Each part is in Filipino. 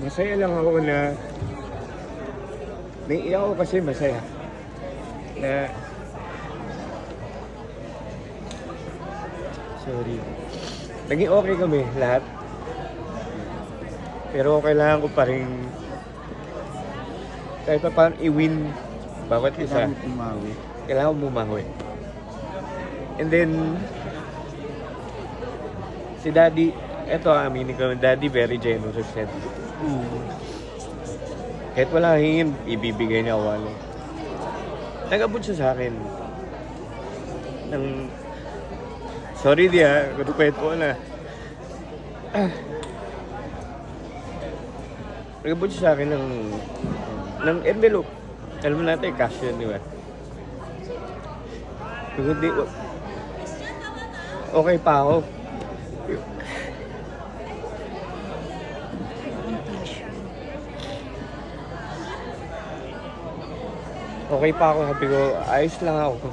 masaya lang ako na naiiyak ako kasi masaya. Na Sorry. Naging okay kami lahat. Pero kailangan ko pa rin kahit pa paano i-win bawat isa. Kailangan tumawi. Kailangan bumawi. And then, si Daddy, eto aminin ko, Daddy very generous yan. Oo. Kahit wala hingin, ibibigay niya wala. Nag-abot siya sa akin. Ng... Sorry di ha, kung kwento ko na. Ah. Nag-abot siya sa akin ng... ng envelope. Alam mo natin, cash yun, di ba? Kung hindi, okay pa ako. Okay pa ako, sabi ko, ayos lang ako.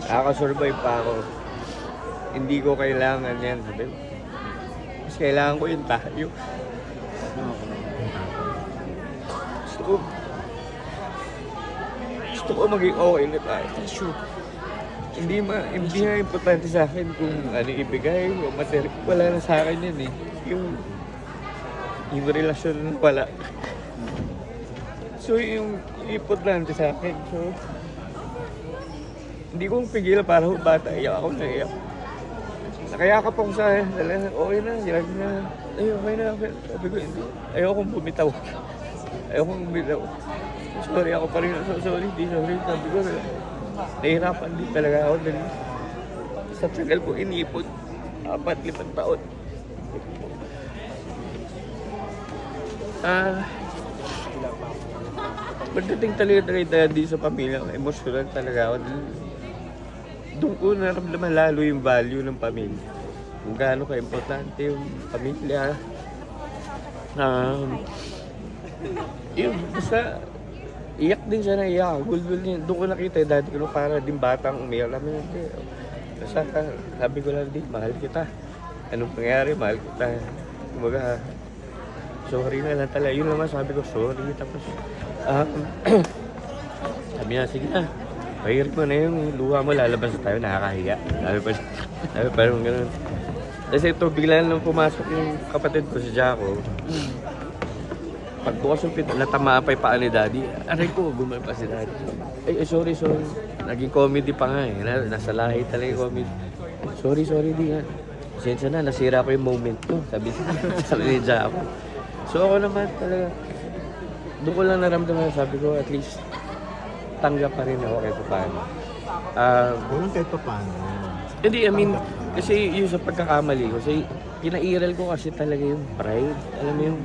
Nakaka-survive pa ako. Hindi ko kailangan yan, sabi ko. Mas kailangan ko yung tayo. Gusto ko, gusto ko maging okay na tayo. Tissue. Hindi ma, hindi na importante sa akin kung ano ibigay o material. Wala na sa akin yan eh. Yung, yung relasyon na wala. So yung importante sa akin. So, hindi ko pigil para ho bata. Iyak ako na iyak. Nakayakap ako sa. Dala, okay na, ilag na. Ay, okay na. Sabi ko, hindi. Ayokong bumitaw. Ayokong bumitaw. Sorry ako pa rin. So, sorry, di sorry. Sabi ko, nahihirapan din talaga ako. Dahil sa tagal ko inipon. Apat, limang taon. Ah, Pagdating talaga talaga di sa pamilya, emotional talaga ako. Doon ko naramdaman lalo yung value ng pamilya. Kung gaano ka-importante yung pamilya. Um, yun, basta iyak din siya na iyak. Gulgul niya. Doon ko nakita yung daddy ko para din batang umiyak kami. Hindi. Basta sabi ko lang din, mahal kita. Anong pangyari, mahal kita. Kumbaga, sorry na lang talaga. Yun naman sabi ko, sorry. Tapos, um, sabi niya, sige na. Pahirap mo na yung luha mo, lalabas na tayo, nakakahiya. Sabi pa, sabi pa rin ganun. Kasi ito, bigla lang pumasok yung kapatid ko, si Jaco. Pagbukas yung pinto, natamaan pa yung paa ni Daddy. Aray ko, bumay pa si Daddy. Ay, eh, sorry, sorry. Naging comedy pa nga eh. Na- Nasa lahi talaga yung comedy. Sorry, sorry, di nga. Pasensya na, nasira ko yung moment ko. Sabi, sabi ni Jaco. So ako naman talaga, doon ko lang naramdaman, sabi ko, at least, tanggap pa rin ako kahit paano. Ah, Ganun kahit pa paano. hindi, I mean, kasi yung sa pagkakamali ko, kasi pinairal ko kasi talaga yung pride. Alam mo yung,